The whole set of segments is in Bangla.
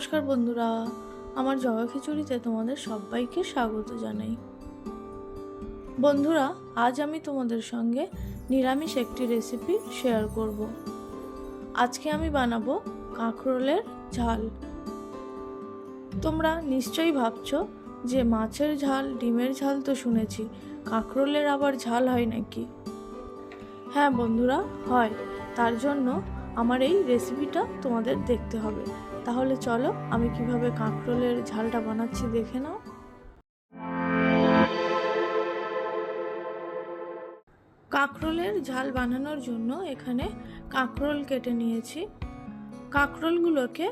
নমস্কার বন্ধুরা, আমার জগা খিচুড়িতে তোমাদের সবাইকে স্বাগত জানাই। বন্ধুরা, আজ আমি তোমাদের সঙ্গে নিরামিষ একটি রেসিপি শেয়ার করব। আজকে আমি বানাবো কাঁকরোলের ঝাল। তোমরা নিশ্চয়ই ভাবছ যে মাছের ঝাল, ডিমের ঝাল তো শুনেছি, কাঁকরোলের আবার ঝাল হয় নাকি? হ্যাঁ বন্ধুরা, হয়। তার জন্য আমার এই রেসিপিটা তোমাদের দেখতে হবে। তাহলে চলো, আমি কীভাবে কাঁকরোলের ঝালটা বানাচ্ছি দেখে নাও। কাঁকরোলের ঝাল বানানোর জন্য এখানে কাঁকরোল কেটে নিয়েছি। কাঁকরোলগুলোকে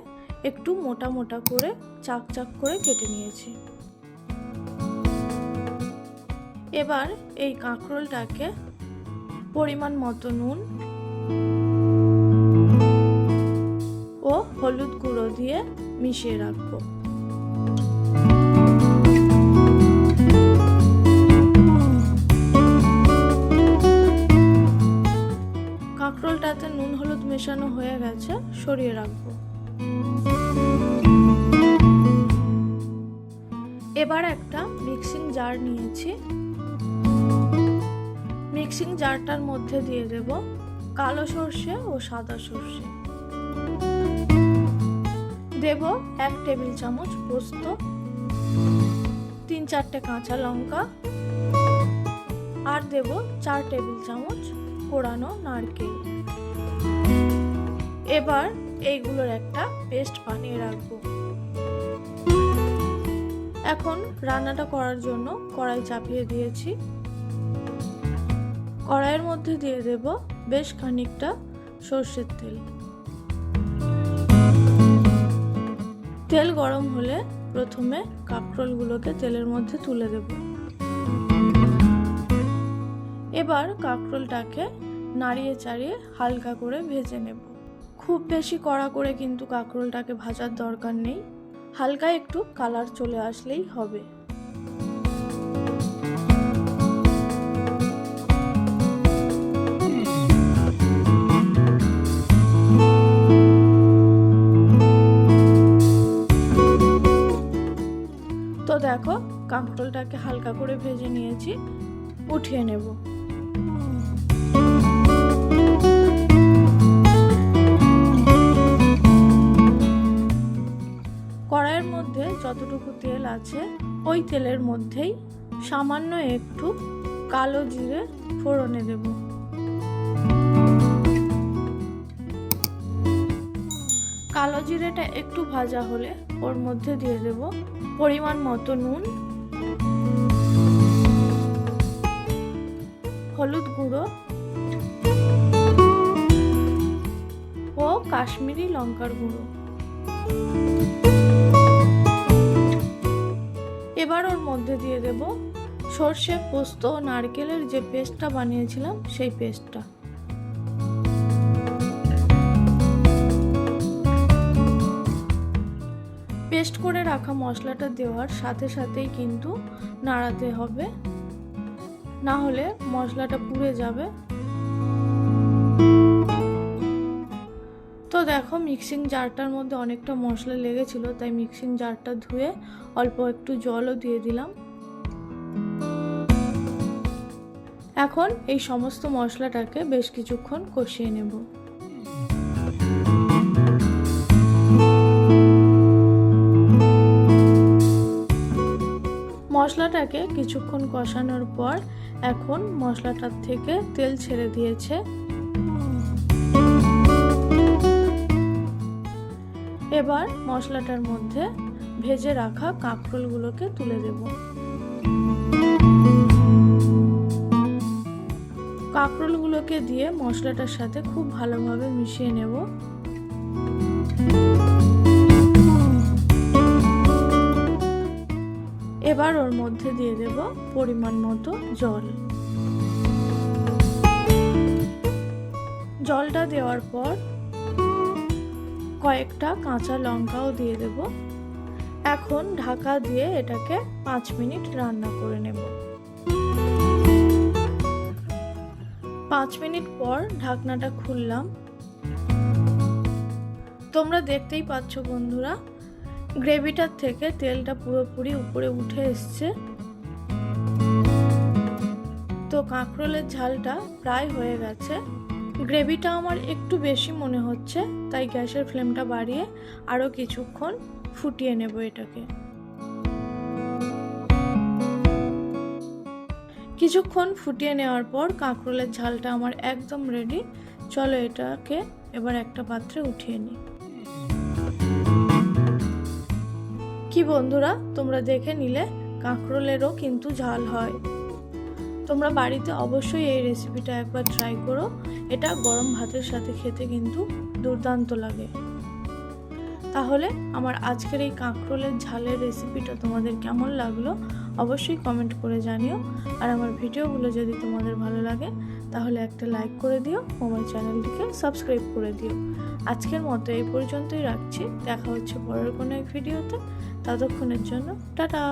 একটু মোটা মোটা করে চাক চাক করে কেটে নিয়েছি। এবার এই কাঁকরোলটাকে পরিমাণ মতো নুন হলুদ গুঁড়ো দিয়ে মিশিয়ে রাখব। কাঁকরোলটাতে নুন হলুদ মেশানো হয়ে গেছে, সরিয়ে রাখব। এবার একটা মিক্সিং জার নিয়েছি। মিক্সিং জারটার মধ্যে দিয়ে দেব কালো সর্ষে ও সাদা সর্ষে। দেব এক টেবিল চামচ পোস্ত, তিন চারটে কাঁচা লঙ্কা, আর দেব চার টেবিল চামচ কোড়ানো নারকেল। এবার এইগুলোর একটা পেস্ট বানিয়ে রাখব। এখন রান্নাটা করার জন্য কড়াই চাপিয়ে দিয়েছি। কড়াইয়ের মধ্যে দিয়ে দেব বেশ খানিকটা সর্ষের তেল। তেল গরম হলে প্রথমে কাঁকরোলগুলোকে তেলের মধ্যে তুলে দেব। এবার কাঁকরোলটাকে নাড়িয়ে চাড়িয়ে হালকা করে ভেজে নেব। খুব বেশি কড়া করে কিন্তু কাঁকরোলটাকে ভাজার দরকার নেই। হালকা একটু কালার চলে আসলেই হবে। দেখো হালকা করে ভেজে নিয়েছি, উঠিয়ে নেব। কড়াইয়ের মধ্যে যতটুকু তেল আছে, ওই তেলের মধ্যেই সামান্য একটু কালো জিরে ফোড়নে দেব। কালো জিরেটা একটু ভাজা হলে ওর মধ্যে দিয়ে দেব পরিমাণ মতো নুন হলুদ গুঁড়ো ও কাশ্মীরি লঙ্কার গুঁড়ো। এবার ওর মধ্যে দিয়ে দেব সর্ষে পোস্ত ও নারকেলের যে পেস্টটা বানিয়েছিলাম, সেই পেস্টটা। পেস্ট করে রাখা মশলাটা দেওয়ার সাথে সাথেই কিন্তু নাড়াতে হবে। না হলে মশলাটা পুড়ে যাবে। তো দেখো মিক্সিং জারটার মধ্যে অনেকটা মশলা লেগেছিল, তাই মিক্সিং জারটা ধুয়ে অল্প একটু জলও দিয়ে দিলাম। এখন এই সমস্ত মশলাটাকে বেশ কিছুক্ষণ কষিয়ে নেব। মশলাটাকে কিছুক্ষণ কষানোর পর এখন মশলাটার থেকে তেল ছেড়ে দিয়েছে। এবার মশলাটার মধ্যে ভেজে রাখা কাঁকরোলগুলোকে তুলে দেব। কাঁকরোলগুলোকে দিয়ে মশলাটার সাথে খুব ভালোভাবে মিশিয়ে নেব। এবার ওর মধ্যে দিয়ে দেব পরিমাণ মতো জল। জলটা দেওয়ার পর কয়েকটা কাঁচা লঙ্কাও দিয়ে দেব। এখন ঢাকা দিয়ে এটাকে পাঁচ মিনিট রান্না করে নেব। পাঁচ মিনিট পর ঢাকনাটা খুললাম। তোমরা দেখতেই পাচ্ছ বন্ধুরা গ্রেভিটার থেকে তেলটা পুরোপুরি উপরে উঠে এসছে। তো কাঁকরোলের ঝালটা প্রায় হয়ে গেছে। গ্রেভিটা আমার একটু বেশি মনে হচ্ছে, তাই গ্যাসের ফ্লেমটা বাড়িয়ে আরও কিছুক্ষণ ফুটিয়ে নেব এটাকে। কিছুক্ষণ ফুটিয়ে নেওয়ার পর কাঁকরোলের ঝালটা আমার একদম রেডি চলো এটাকে এবার একটা পাত্রে উঠিয়ে নিই। কি বন্ধুরা, তোমরা দেখে নিলে কাঁকরোলেরও কিন্তু ঝাল হয়। তোমরা বাড়িতে অবশ্যই এই রেসিপিটা একবার ট্রাই করো। এটা গরম ভাতের সাথে খেতে কিন্তু দুর্দান্ত লাগে। তাহলে আমার আজকের এই কাঁকরোলের ঝালের রেসিপিটা তোমাদের কেমন লাগল অবশ্যই কমেন্ট করে জানিও। আর আমার ভিডিওগুলো যদি তোমাদের ভালো লাগে, তাহলে একটা লাইক করে দিও আমার চ্যানেলটিকে সাবস্ক্রাইব করে দিও। আজকের মতো এই পর্যন্তই রাখছি। দেখা হচ্ছে পরের কোনো এক ভিডিওতে ততক্ষণের জন্য টাটা।